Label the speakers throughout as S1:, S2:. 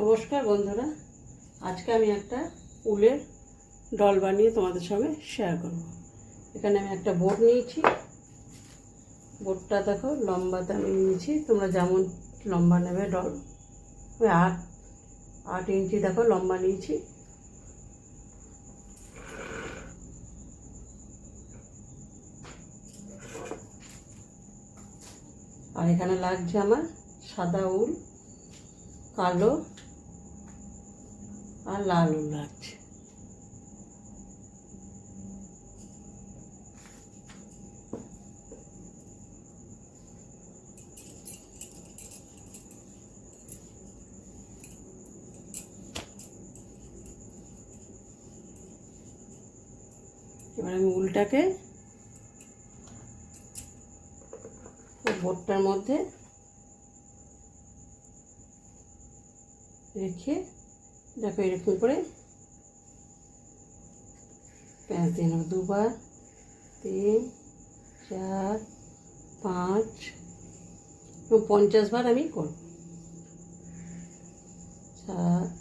S1: নমস্কার বন্ধুরা। আজকে আমি একটা উলের ডল বানিয়ে তোমাদের সঙ্গে শেয়ার করব। এখানে আমি একটা বোর্ড নিয়েছি। বোর্ডটা দেখো, লম্বাতে আমি নিয়েছি। তোমরা যেমন লম্বা নেবে ডল। আমি আট আট ইঞ্চি দেখো, লম্বা নিয়েছি। আর এখানে লাগছে আমার সাদা উল, কালো আর লাল উল লাগছে এবার আমি উলটাকে এই মধ্যে রেখে দেখো এরকম করে প্যাঁচ দিয়ে নেব দুবার, তিন, চার, পাঁচ, এবং পঞ্চাশ বার আমি করব। সাত,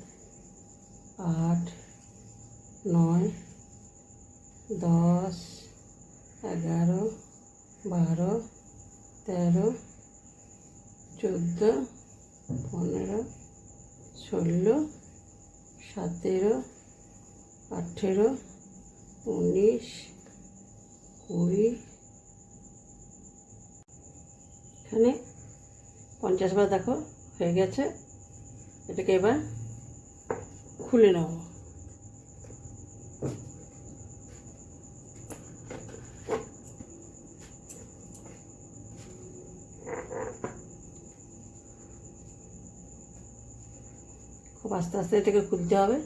S1: আট, নয়, দশ, এগারো, বারো, তেরো, চোদ্দ, পনেরো, ষোলো সতেরো আঠেরো উনিশ কুড়ি এখানে পঞ্চাশ বার দেখো হয়ে গেছে। এটাকে এবার খুলে নেব খুব আস্তে আস্তে এটাকে খুলতে হবে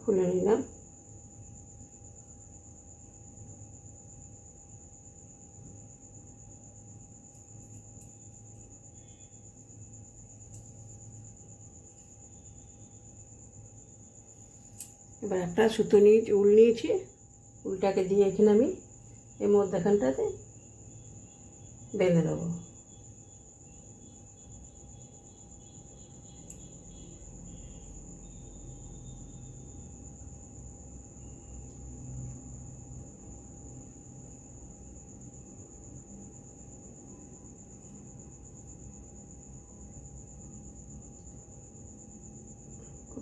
S1: খুলে নিলাম এবার একটা সুতো নিয়ে উল নিয়েছি। উলটাকে দিয়ে এখানে আমি এর মধ্যেখানটাতে বেঁধে দেবো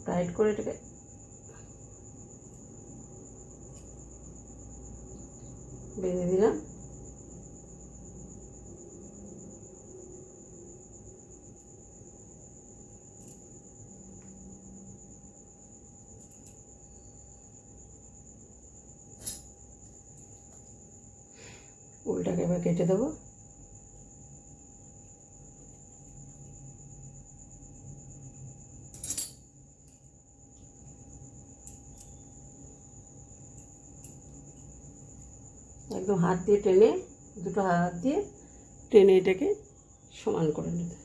S1: টাইট করে এটাকে বেঁধে দিলাম। উলটাকে এবার কেটে দেবো। হাত দিয়ে টেনে দুটো হাত দিয়ে টেনে এটাকে সমান করে নিতে।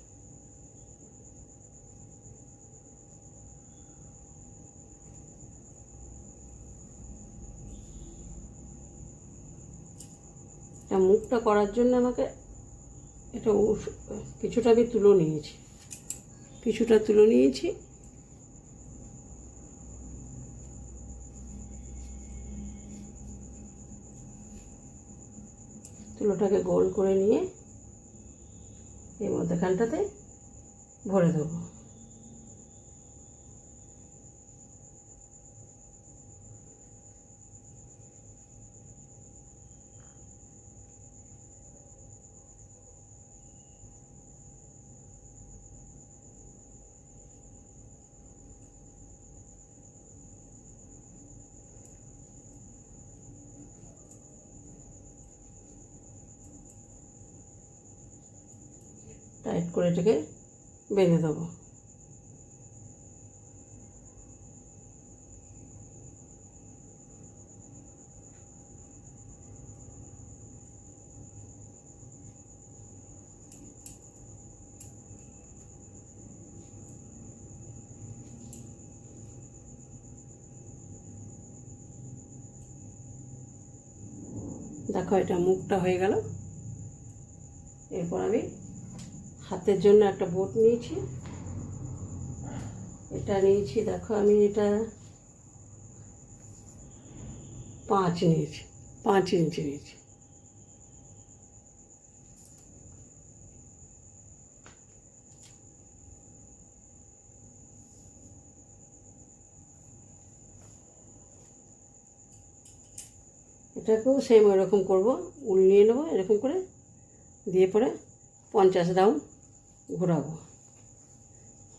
S1: মুখটা করার জন্য আমাকে এটা কিছুটা আমি তুলো নিয়েছি। কিছুটা তুলো নিয়েছি। তুলোটাকে গোল করে নিয়ে এর মধ্যেখানটাতে ভরে দেবো। করে এটাকে বেঁধে দেবো। দেখো এটা মুখটা হয়ে গেল। এরপর আমি হাতের জন্য একটা বোট নিয়েছি। এটা নিয়েছি, দেখো আমি এটা পাঁচ নিয়েছি পাঁচ ইঞ্চি নিয়েছি। এটাকেও সেম এরকম করব, উল নিয়ে নেব, এরকম করে দিয়ে পরে পঞ্চাশ রাউন্ড ঘোরাবো।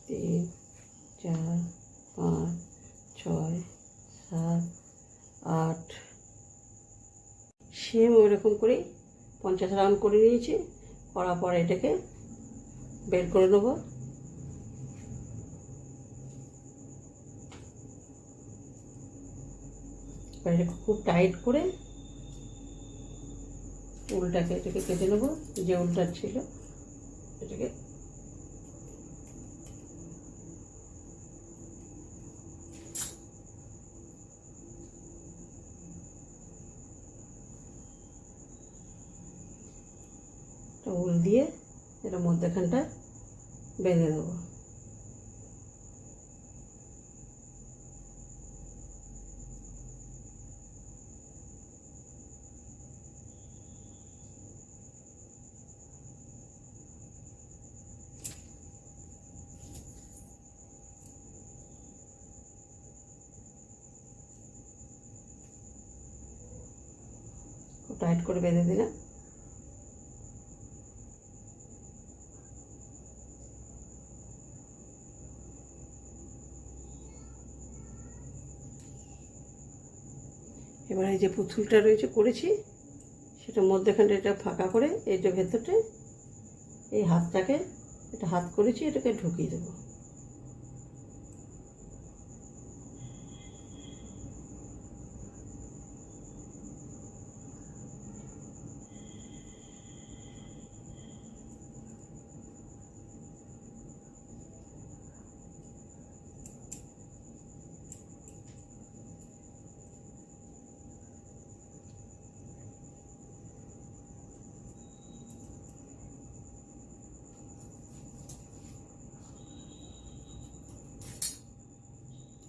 S1: তিন, চার, পাঁচ, ছয়, সাত, আট। সেম ওই রকম করেই পঞ্চাশ রাউন্ড করে নিয়েছি। করার পর এটাকে বের করে নেব। এটাকে খুব টাইট করে উলটাকে এটাকে কেটে নেব। যে উলটা ছিল, এটাকে উল দিয়ে এটা মধ্যেখানটা বেঁধে খুব টাইট করে বেঁধে দিলাম। এবার এই যে পুতুলটা রয়েছে করেছি সেটা মধ্যেখানটা এটা ফাঁকা করে এইটা ভেতরটা, এই হাতটাকে, এটা হাত করেছি, এটাকে ঢুকিয়ে দেবো।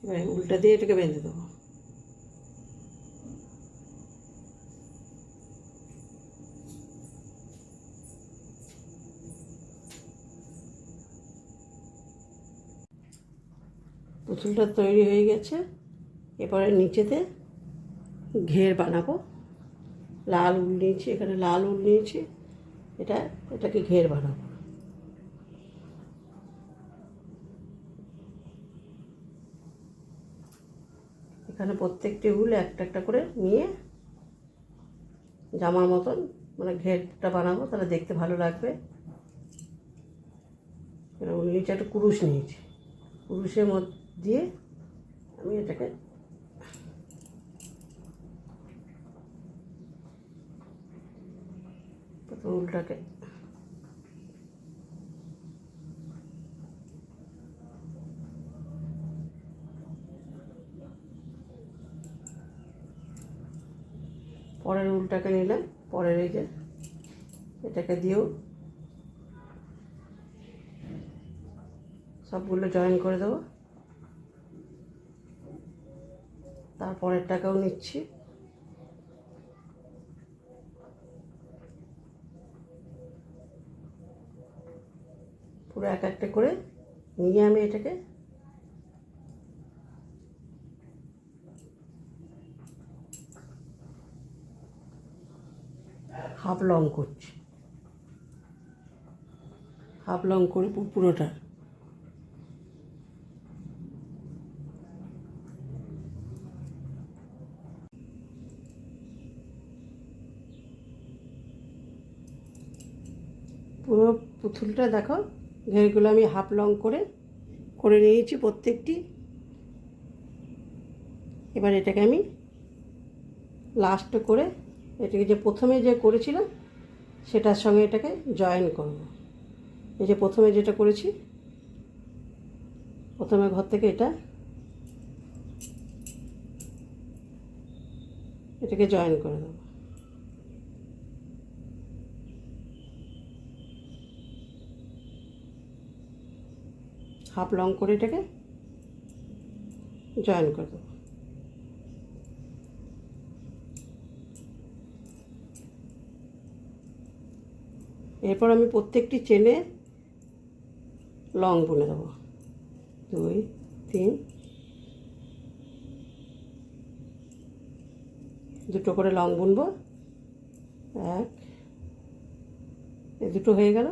S1: এবার উল্টা দিয়ে এটাকে বেঁধে দেবো। পুতুলটা তৈরি হয়ে গেছে। এবারে নিচেতে ঘের বানাবো। লাল উল নিয়েছি, এখানে লাল উল নিয়েছি। এটা, এটাকে ঘের বানাবো। এখানে প্রত্যেকটি উল একটা একটা করে নিয়ে জামার মতন মানে ঘেরটা বানাবো, তাহলে দেখতে ভালো লাগবে। নিচে একটা কুরুশ নিয়েছি। কুরুশের মধ্যে দিয়ে আমি এটাকে প্রথম উলটাকে পরের উলটাকে নিলাম, পরের এই যে এটাকে দিয়েও সবগুলো জয়েন করে দেবো। তারপরেরটাকেও নিচ্ছি। পুরো এক একটা করে নিয়ে আমি এটাকে হাফ লং করছি। হাফ লং করে পুরোটা। পুরো পুতুলটা দেখো, ঘেরগুলো আমি হাফ লং করে করে নিয়েছি প্রত্যেকটি। এবার এটাকে আমি লাস্ট করে এটাকে যে প্রথমে যে করেছিলাম, সেটার সঙ্গে এটাকে জয়েন করব। এই যে প্রথমে যেটা করেছি, প্রথমে ঘর থেকে এটা, এটাকে জয়েন করে দেবো। হাফ লং করে এটাকে জয়েন করে দেবো। এরপর আমি প্রত্যেকটি চেনে লং বুনে দেবো। দুই, তিন। দুটো করে লং বুনবো। এক। এ দুটো হয়ে গেল।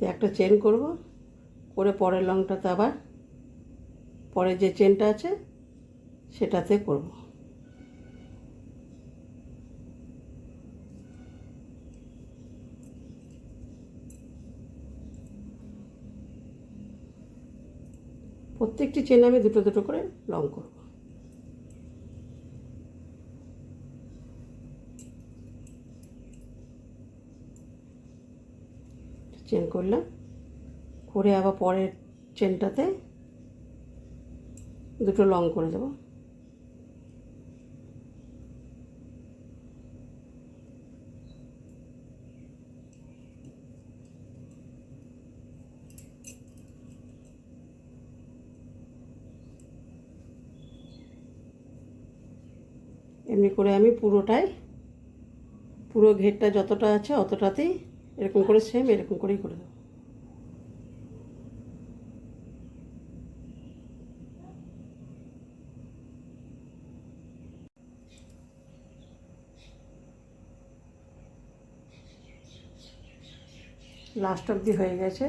S1: একটা চেন করব। করে পরের লংটাতে আবার পরের যে চেনটা আছে, সেটাতে করব। প্রত্যেকটি চেনে আমি দুটো দুটো করে লং করব। চেন করলাম। করে আবার পরের চেনটাতে দুটো লং করে দেবো। এমনি করে আমি পুরোটাই, পুরো ঘেরটা যতটা আছে অতটাতেই এরকম করে সেম এরকম করেই করে দেবো। লাস্ট অবধি হয়ে গেছে,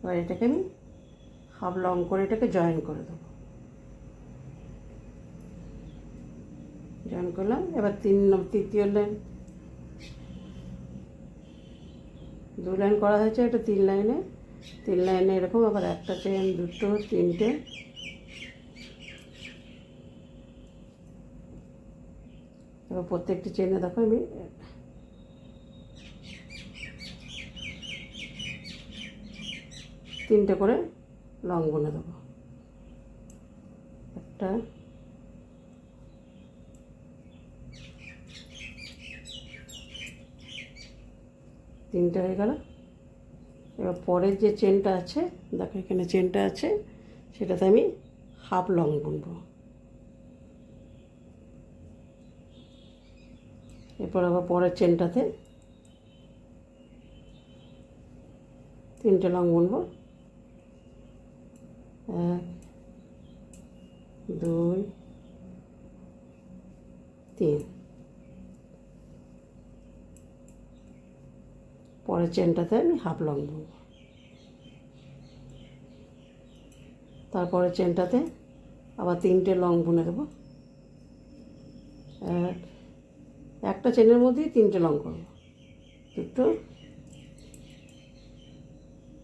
S1: এবার এটাকে আমি হাফ লং করে এটাকে জয়েন করে দেবো। জয়েন করলাম। এবার তিন তৃতীয় লাইন দু লাইন করা হয়েছে এটা তিন লাইনে তিন লাইনে এরকম আবার একটা চেন দুটো, তিনটে। এবার প্রত্যেকটি চেনে দেখো আমি। তিনটে করে লং বুনে দেবো। একটা তিনটে হয়ে গেল। এবার পরের যে চেনটা আছে, দেখো এখানে চেনটা আছে, সেটাতে আমি হাফ লং বুনবো এরপর আবার পরের চেনটাতে তিনটে লং বুনবো এক, দুই, তিন। পরের চেনটাতে আমি হাফ লং বুনবো তারপরে চেনটাতে আবার তিনটে লং বুনে দেবো। এক একটা চেনের মধ্যেই তিনটে লং করব। দুটো,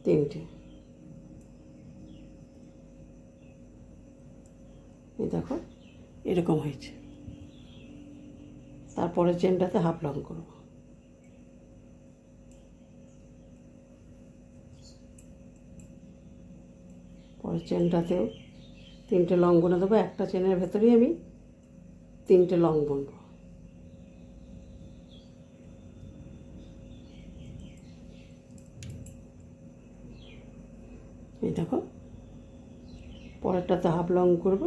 S1: তিনটে। এই দেখো, এরকম হয়েছে। তারপরে চেনটাতে হাফ লং করব। পরের চেনটাতেও তিনটে লং বুনে দেবো, একটা চেনের ভেতরেই আমি তিনটে লং বুনবো। এই দেখো, পরেরটাতে হাফ লং করব।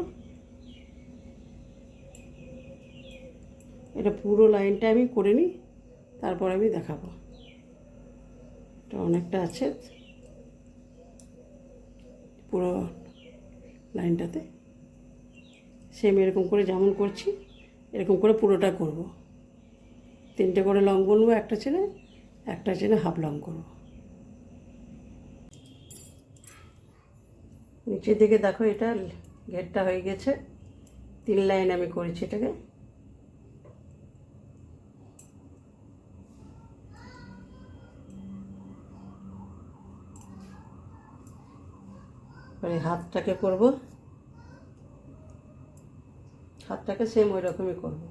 S1: এটা পুরো লাইনটা আমি করে নিই, তারপর আমি দেখাবো। এটা অনেকটা আছে। পুরো লাইনটাতে। সেম এরকম করে যেমন করছি, এরকম করে পুরোটা করব। তিনটে করে লং বুনবো, একটা চেনে একটা চেনে হাফ লং করব। নিচের দিকে দেখো, এটা ঘেরটা হয়ে গেছে। তিন লাইন আমি করেছি এটাকে। এবারে হাতটাকে করব। হাতটাকে সেম ওই রকমই করব।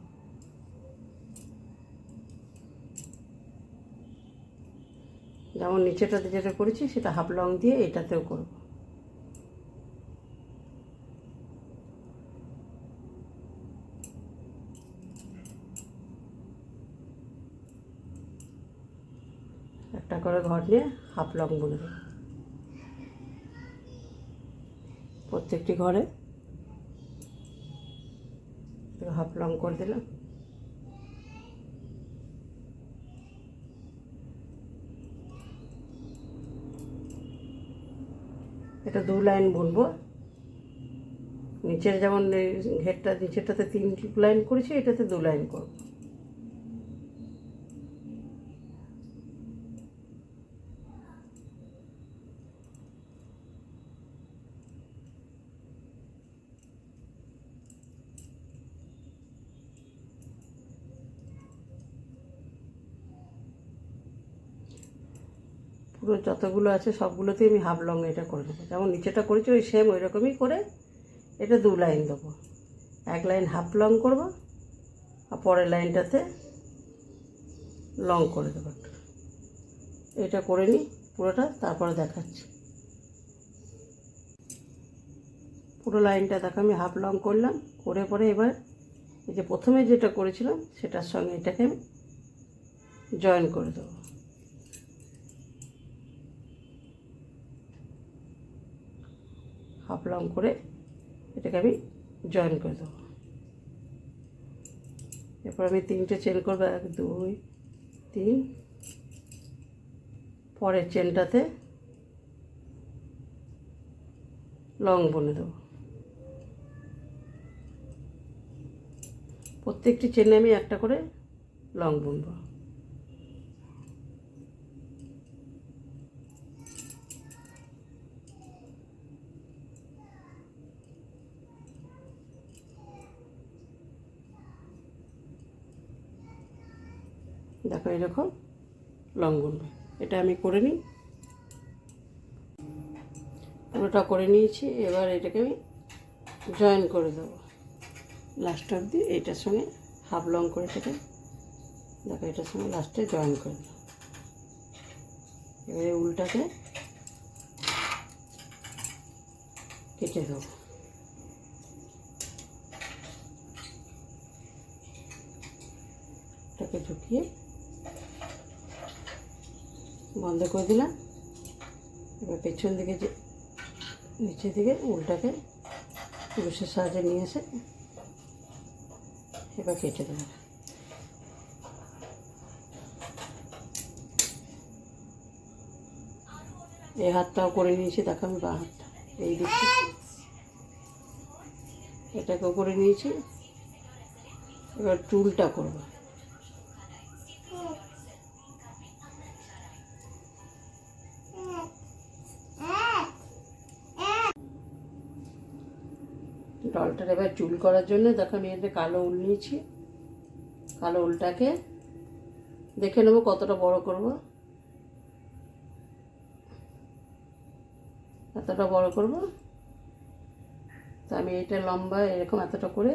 S1: যেমন নিচেটাতে যেটা করেছি সেটা হাফ লং দিয়ে এটাতেও করব। একটা করে ঘর নিয়ে হাফ লং বুনে দেবো প্রত্যেকটি ঘরে। হাফ লং করে দিলাম। এটা দু লাইন বুনবো। নিচের যেমন ঘেরটা, নিচেরটাতে তিন লাইন করেছি, এটাতে দু লাইন করব পুরো যতগুলো আছে সবগুলোতেই আমি হাফ লং এটা করে দেবো। যেমন নিচেটা করেছি, ওই সেম ওই রকমই করে এটা দু লাইন দেবো। এক লাইন হাফ লং করব আর পরের লাইনটাতে লং করে দেবো একটা। এটা করে নিই, পুরোটা, তারপরে দেখাচ্ছি। পুরো লাইনটা দেখো, আমি হাফ লং করলাম, করে পরে এবার এই যে প্রথমে যেটা করেছিলাম, সেটার সঙ্গে এটাকে আমি জয়েন করে দেবো। হাফ লং করে এটাকে আমি জয়েন করে দেবো। এরপর আমি তিনটে চেন করব, এক, দুই, তিন। পরের চেনটাতে লং বুনে দেবো। প্রত্যেকটি চেনে আমি একটা করে লং বুনবো দেখো এরকম লং বুনবে এটা আমি করে নিই। পুরোটা করে নিয়েছি, এবার এটাকে আমি জয়েন করে দেবো। লাস্ট অবধি এইটার সঙ্গে হাফ লং করে এটাকে, দেখো এটার সঙ্গে লাস্টে জয়েন করে দেবো। এবারে উল্টাকে কেটে দেবো। এটাকে ঢুকিয়ে বন্ধ করে দিলাম। এবার পেছন দিকে যে নিচে দিকে উল্টাকে কুরুশের সাহায্যে নিয়ে এসে এবার কেটে দেবো। এই হাতটাও করে নিয়েছি, দেখো আমি বা হাতটা, এই দিকটা। এটাকেও করে নিয়েছি। এবার চুলটা করব। ডলটার এবার চুল করার জন্য দেখো আমি এতে কালো উল নিয়েছি। কালো উলটাকে দেখে নেব কতটা বড় করব। এতটা বড় করব। তো আমি এটা লম্বা এরকম এতটা করে।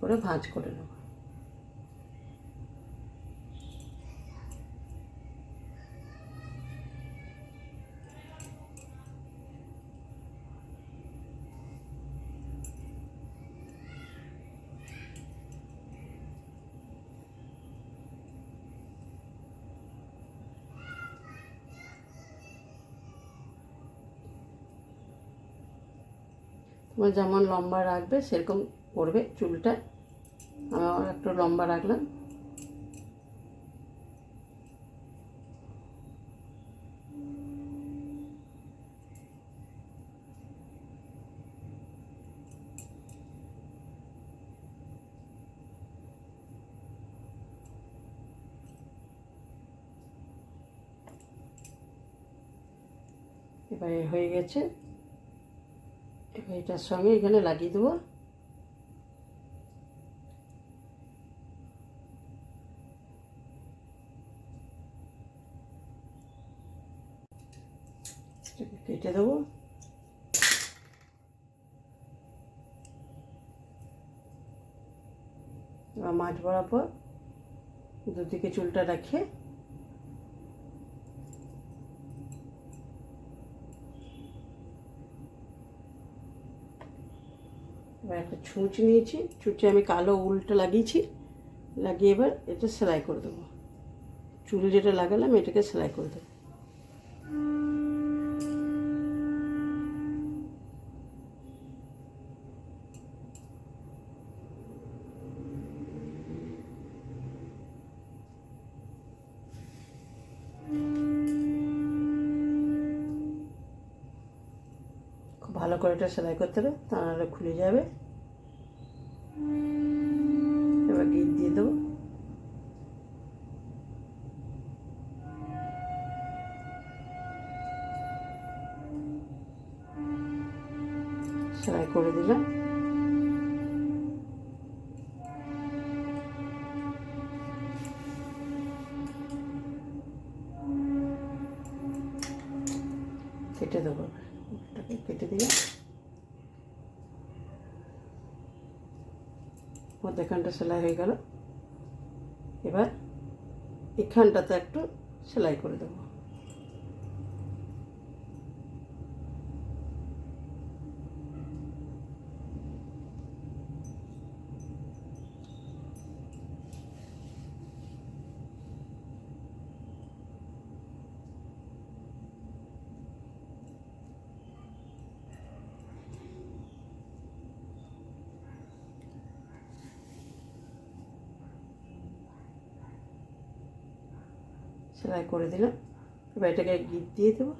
S1: করে ভাঁজ করে নেব। তোমার যেমন লম্বা রাখবে, সেরকম করবে চুলটা। আমি আমার একটু লম্বা রাখলাম। এবারে হয়ে গেছে। এটার সঙ্গে এখানে লাগিয়ে দেবো। কেটে দেবো। মাছ বরাবর দুদিকে চুলটা রাখে। একটা ছুঁচ নিয়েছি, ছুঁচে আমি কালো উলটা লাগিয়েছি, লাগিয়ে এবার এটা সেলাই করে দেবো। চুল যেটা লাগালাম, এটাকে সেলাই করে দেবো। ভালো করে এটা সেলাই করতে হবে তা খুলে যাবে। এবার গিট দিয়ে দেবো সেলাই করে দিলাম কেটে দেবো এটাকে কেটে দিলাম মধ্যেখানটা সেলাই হয়ে গেল এবার এখানটাতে একটু সেলাই করে দেবো। সেলাই করে দিলাম এবার এটাকে গিট দিয়ে দেবো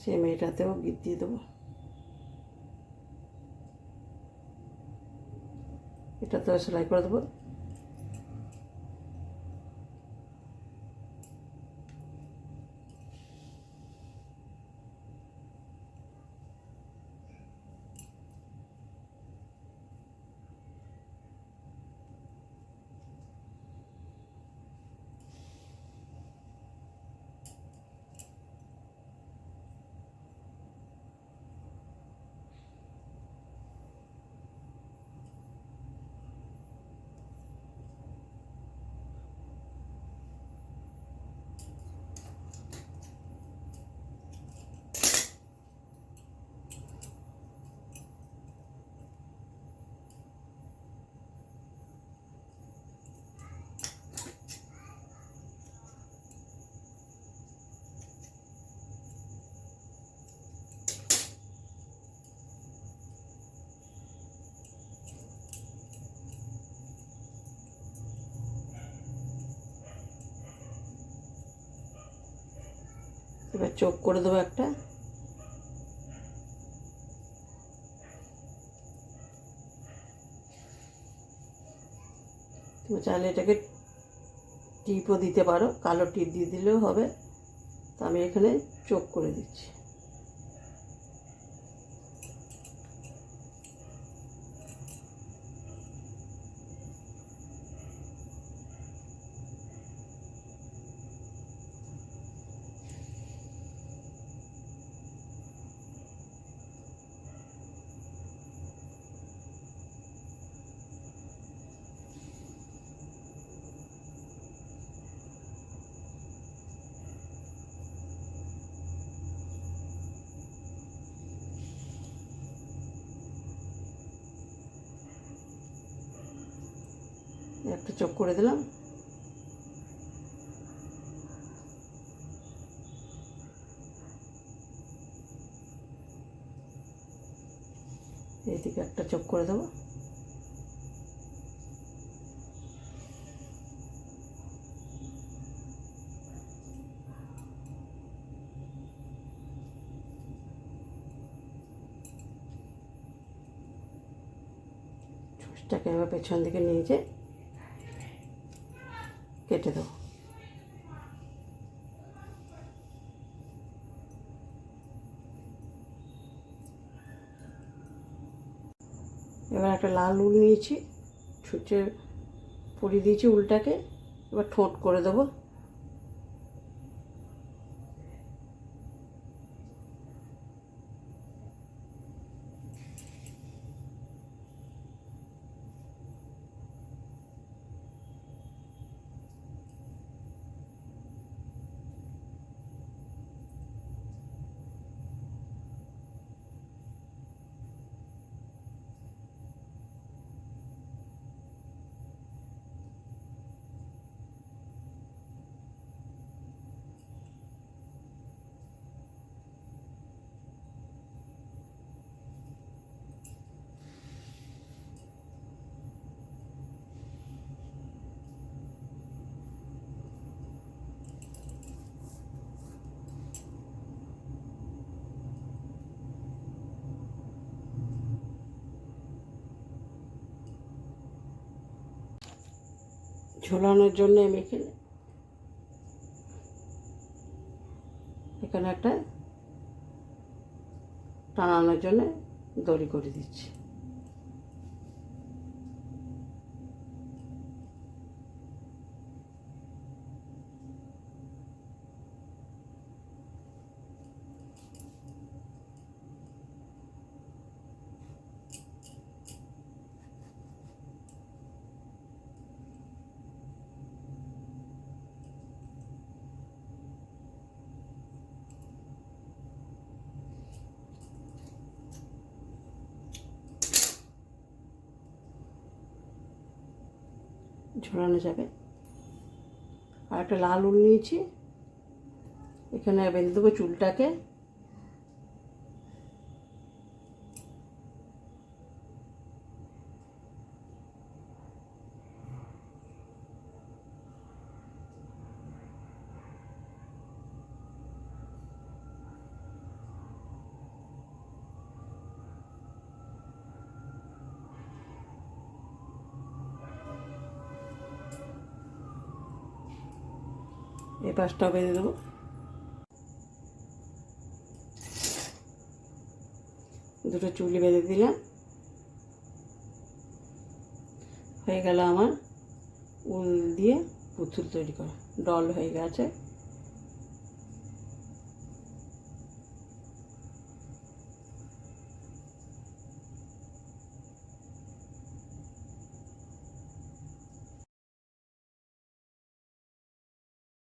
S1: সেম এটাতেও গিট দিয়ে দেবো এটাতেও সেলাই করে দেবো। এবার চোখ করে দেবো একটা। তুমি চাইলে এটাকে টিপও দিতে পারো, কালো টিপ দিয়ে দিলেও হবে। তো আমি এখানে চোখ করে দিচ্ছি। চোখ করে দিলাম। এইদিকে একটা চোখ করে দেবো। চোখটাকে এবার পেছন দিকে নিয়ে যেয়ে কেটে দেবো। এবার একটা লাল উল নিয়েছি, ছুঁচে পরিয়ে দিয়েছি উলটাকে, এবার ঠোঁট করে দেবো। ঝোলানোর জন্য আমি এখানে এখানে একটা টানানোর জন্য দড়ি করে দিচ্ছি। ঝোলানো যাবে। আর একটা লাল উল নিয়েছি। এখানে বেঁধে দেবো চুলটাকে। এই পাশটাও বেঁধে দেবো। দুটো চুলি বেঁধে দিলাম। হয়ে গেল আমার উল দিয়ে পুতুল তৈরি করা। ডল হয়ে গেছে।